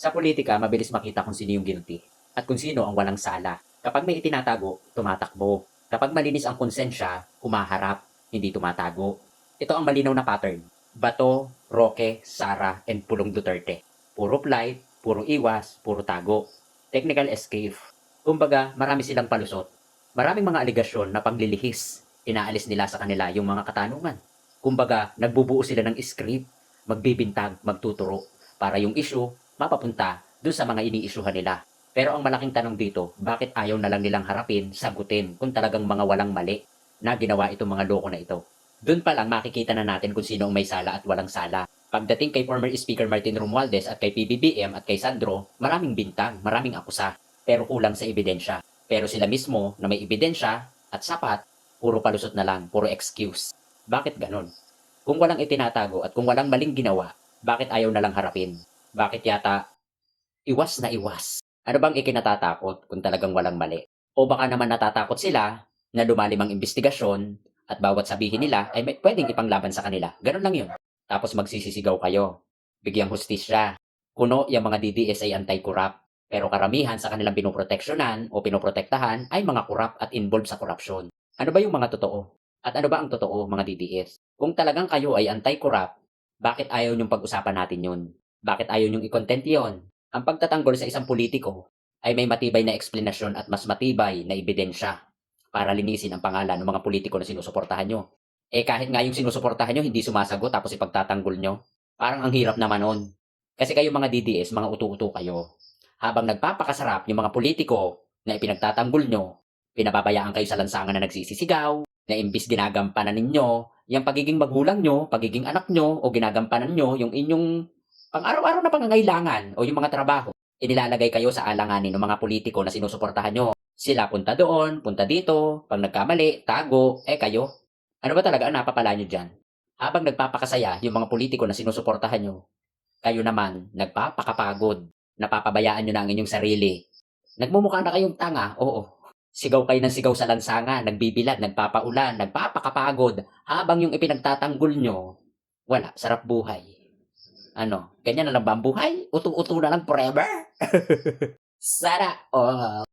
Sa politika, mabilis makita kung sino yung guilty at kung sino ang walang sala. Kapag may itinatago, tumatakbo. Kapag malinis ang konsensya, humaharap, hindi tumatago. Ito ang malinaw na pattern. Bato, Roque, Sara, and Pulong Duterte. Puro flight, puro iwas, puro tago. Technical escape. Kumbaga, marami silang palusot. Maraming mga aligasyon na panglilihis. Inaalis nila sa kanila yung mga katanungan. Kumbaga, nagbubuo sila ng script, magbibintag, magtuturo, para yung issue mapapunta dun sa mga iniisyuhan nila. Pero ang malaking tanong dito, bakit ayaw na lang nilang harapin, sagutin kung talagang mga walang mali na ginawa itong mga loko na ito? Doon pa lang makikita na natin kung sino ang may sala at walang sala. Pagdating kay former Speaker Martin Romualdez at kay PBBM at kay Sandro, maraming bintang, maraming akusa, pero kulang sa ebidensya. Pero sila mismo na may ebidensya at sapat, puro palusot na lang, puro excuse. Bakit ganon? Kung walang itinatago at kung walang maling ginawa, bakit ayaw na lang harapin? Bakit yata iwas na iwas? Ano bang ikinatatakot kung talagang walang mali? O baka naman natatakot sila na lumalim ang investigasyon at bawat sabihin nila ay may pwedeng ipanglaban sa kanila. Ganun lang yun. Tapos magsisisigaw kayo. Bigyang hustisya. Kuno yung mga DDS ay anti-corrupt. Pero karamihan sa kanilang pinoproteksyonan o pinoprotektahan ay mga corrupt at involved sa korupsyon. Ano ba yung mga totoo? At ano ba ang totoo, mga DDS? Kung talagang kayo ay anti-corrupt, bakit ayaw niyong pag-usapan natin yun? Bakit ayaw niyong i-content yun? Ang pagtatanggol sa isang politiko ay may matibay na eksplanasyon at mas matibay na ebidensya para linisin ang pangalan ng mga politiko na sinusuportahan nyo. Eh kahit nga yung sinusuportahan nyo hindi sumasagot tapos ipagtatanggol nyo, parang ang hirap naman nun. Kasi kayo mga DDS, mga utu-utu kayo. Habang nagpapakasarap yung mga politiko na ipinagtatanggol nyo, pinababayaan kayo sa lansangan na nagsisisigaw, na imbis ginagampanan ninyo, yung pagiging magulang nyo, pagiging anak nyo, o ginagampanan nyo, yung inyong pang-araw-araw na pangangailangan o yung mga trabaho, inilalagay kayo sa alanganin ng mga politiko na sinusuportahan nyo. Sila punta doon, punta dito, pag nagkamali, tago, eh kayo. Ano ba talaga ang napapala nyo dyan? Habang nagpapakasaya yung mga politiko na sinusuportahan nyo, kayo naman nagpapakapagod, napapabayaan nyo na ang inyong sarili. Nagmumukha na kayong tanga, oo. Sigaw kayo ng sigaw sa lansanga, nagbibilad, nagpapaulan, nagpapakapagod, habang yung ipinagtatanggol nyo, wala, sarap buhay. Ano, ganyan na lang ba ang buhay? Utu-utu na lang forever? Sana, oh.